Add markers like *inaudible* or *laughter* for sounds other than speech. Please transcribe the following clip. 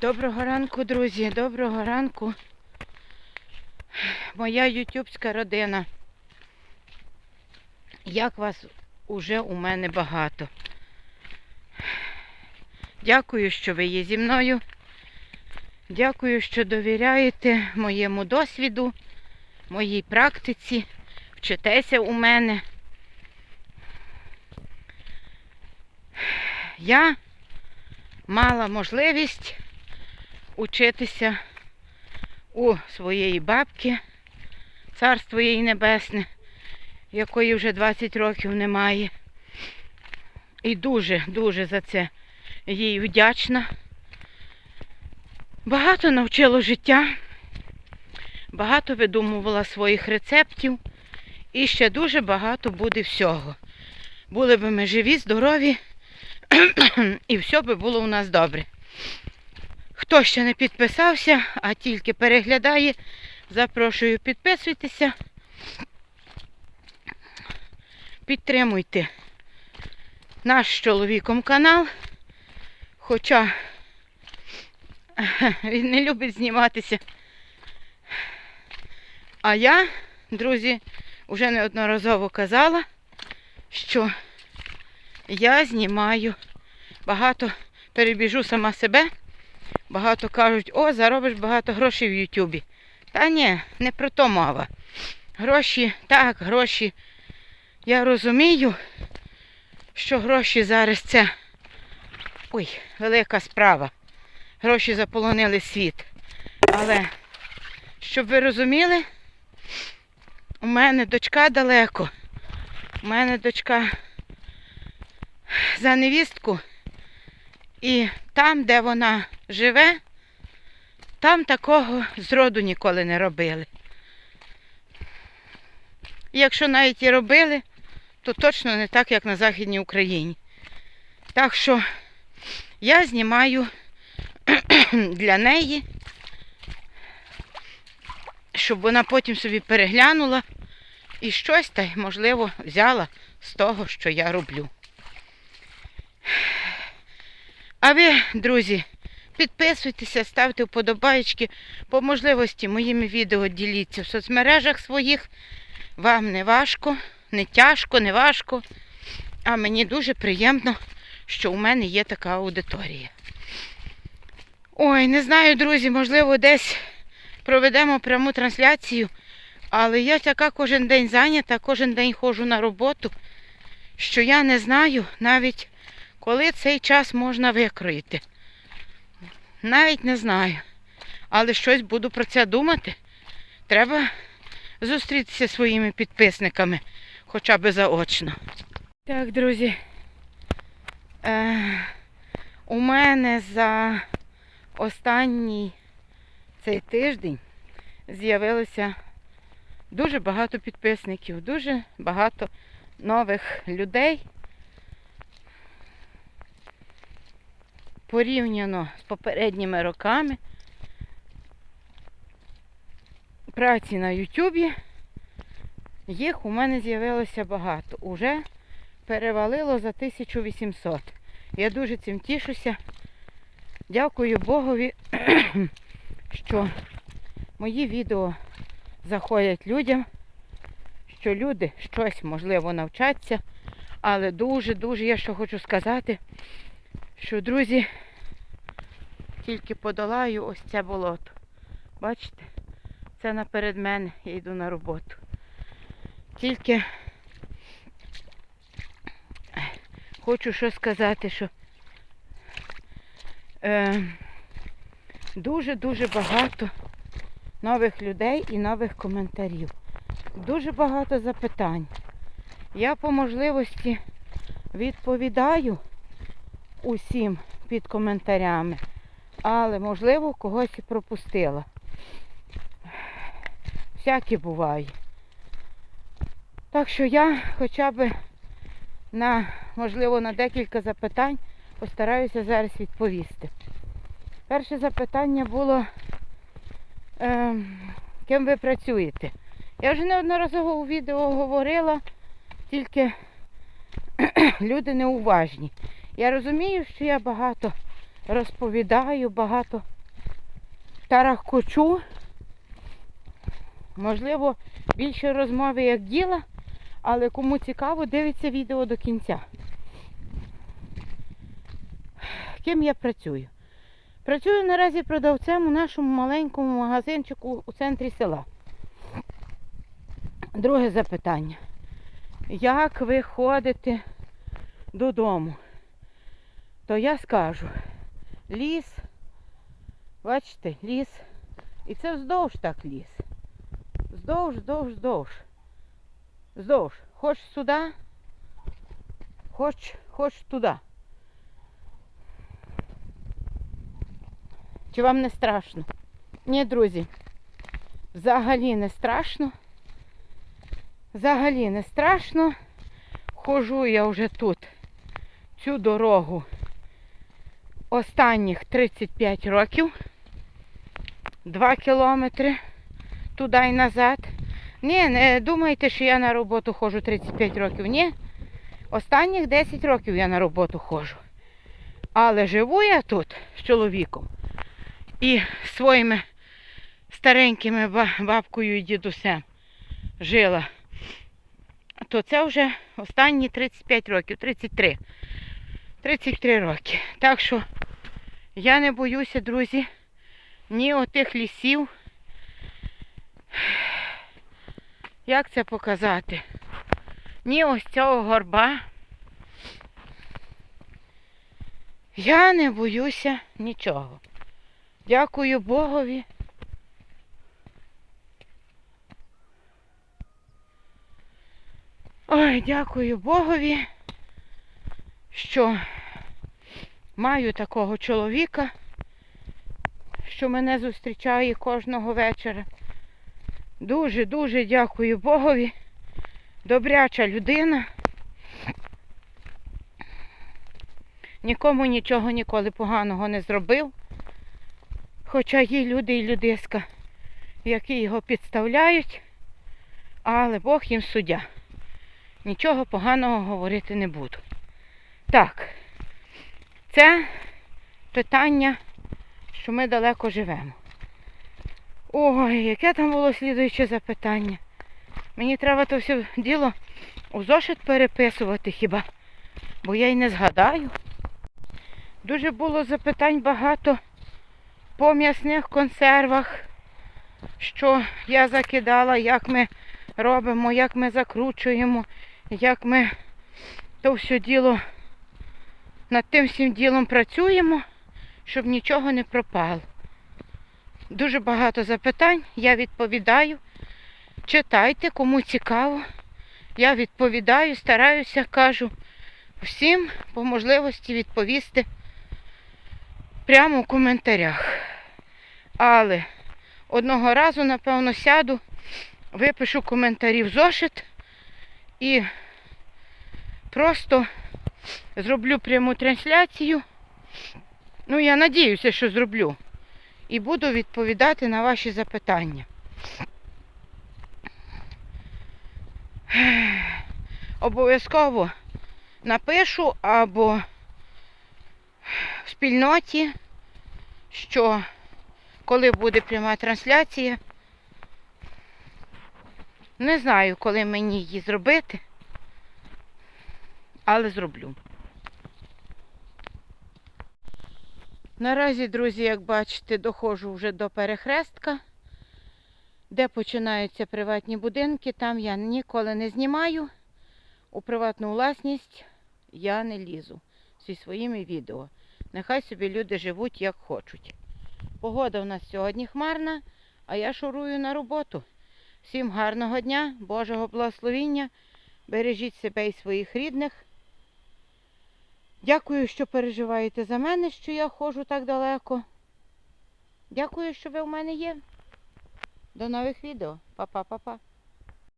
Доброго ранку, друзі, доброго ранку. Моя ютубська родина. Як вас уже у мене багато. Дякую, що ви є зі мною. Дякую, що довіряєте моєму досвіду, моїй практиці. Вчитеся у мене. Я мала можливість учитися у своєї бабки, царство їй небесне, якої вже 20 років немає. І дуже-дуже за це їй вдячна. Багато навчило життя, багато видумувала своїх рецептів і ще дуже багато буде всього. Були б ми живі, здорові, *clears throat* і все би було у нас добре. Хто ще не підписався, а тільки переглядає, запрошую підписуйтеся. Підтримуйте наш з чоловіком канал. Хоча він не любить зніматися. А я, друзі, вже неодноразово казала, що я знімаю багато, перебіжу сама себе. Багато кажуть, о, заробиш багато грошей в Ютубі. Та ні, не про то мова. Гроші, так, гроші. Я розумію, що гроші зараз це ой, велика справа. Гроші заполонили світ. Але, щоб ви розуміли, у мене дочка далеко. У мене дочка за невістку. І там, де вона живе, там такого зроду ніколи не робили. І якщо навіть і робили, то точно не так, як на Західній Україні. Так що я знімаю *clears throat* для неї, щоб вона потім собі переглянула і щось та можливо, взяла з того, що я роблю. А ви, друзі, підписуйтеся, ставте вподобайки. По можливості моїми відео діліться в соцмережах своїх. Вам не важко, не тяжко, не важко. А мені дуже приємно, що у мене є така аудиторія. Ой, не знаю, друзі, можливо, десь проведемо пряму трансляцію, але я така кожен день зайнята, кожен день ходжу на роботу, що я не знаю навіть, коли цей час можна викроїти. Навіть не знаю. Але щось буду про це думати. Треба зустрітися зі своїми підписниками, хоча б заочно. Так, друзі. Е, у мене за останній цей тиждень з'явилося дуже багато підписників, дуже багато нових людей. Порівняно з попередніми роками праці на Ютубі їх у мене з'явилося багато. Уже перевалило за 1800. Я дуже цим тішуся. Дякую Богові, *clears throat* що мої відео заходять людям, що люди щось можливо навчаться, але дуже-дуже я що хочу сказати, що, друзі, тільки подолаю ось це болото. Бачите? Це наперед мене, я йду на роботу. Тільки хочу що сказати, що е, дуже-дуже багато нових людей і нових коментарів. Дуже багато запитань. Я по можливості відповідаю усім під коментарями, але можливо когось і пропустила. Всяке буває. Так що я хоча б на, можливо, на декілька запитань постараюся зараз відповісти. Перше запитання було, е, ким ви працюєте? Я вже неодноразово у відео говорила, тільки *clears throat* люди неуважні. Я розумію, що я багато розповідаю, багато тарахкочу. Можливо, більше розмови як діла, але кому цікаво, дивиться відео до кінця. Ким я працюю? Працюю наразі продавцем у нашому маленькому магазинчику у центрі села. Друге запитання. Як ви ходите додому? То я скажу, ліс, бачите, ліс. І це вздовж так ліс. Вздовж, вздовж, вздовж. Вздовж. Хоч сюди, хоч, хоч туди. Чи вам не страшно? Ні, друзі. Взагалі не страшно. Взагалі не страшно. Хожу я вже тут цю дорогу останніх 35 років. 2 кілометри туди і назад. Ні, не думайте, що я на роботу ходжу 35 років. Ні. Останніх 10 років я на роботу ходжу. Але живу я тут з чоловіком і своїми старенькими бабкою і дідусем жила. То це вже останні 35 років, 33. 33 роки. Так що я не боюся, друзі, ні отих лісів. Як це показати? Ні ось цього горба. Я не боюся нічого. Дякую Богові. Ой, дякую Богові, що маю такого чоловіка, що мене зустрічає кожного вечора. Дуже-дуже дякую Богові. Добряча людина. Нікому нічого ніколи поганого не зробив. Хоча є люди і людиська, які його підставляють, але Бог їм суддя. Нічого поганого говорити не буду. Так, це питання, що ми далеко живемо. Ой, яке там було слідуюче запитання. Мені треба то все діло у зошит переписувати хіба, бо я й не згадаю. Дуже було запитань багато по м'ясних консервах, що я закидала, як ми робимо, як ми закручуємо, як ми то все діло над тим всім ділом працюємо, щоб нічого не пропало. Дуже багато запитань, я відповідаю. Читайте, кому цікаво. Я відповідаю, стараюся, кажу всім по можливості відповісти прямо в коментарях. Але одного разу, напевно, сяду, випишу коментарі в зошит і просто зроблю пряму трансляцію. Ну, я надіюся, що зроблю. І буду відповідати на ваші запитання. Обов'язково напишу або в спільноті, що коли буде пряма трансляція, не знаю, коли мені її зробити, але зроблю. Наразі, друзі, як бачите, доходжу вже до перехрестка, де починаються приватні будинки. Там я ніколи не знімаю. У приватну власність я не лізу зі своїми відео. Нехай собі люди живуть як хочуть. Погода у нас сьогодні хмарна, а я шурую на роботу. Всім гарного дня, Божого благословіння. Бережіть себе і своїх рідних. Дякую, що переживаєте за мене, що я ходжу так далеко. Дякую, що ви в мене є. До нових відео. Па-па-па-па.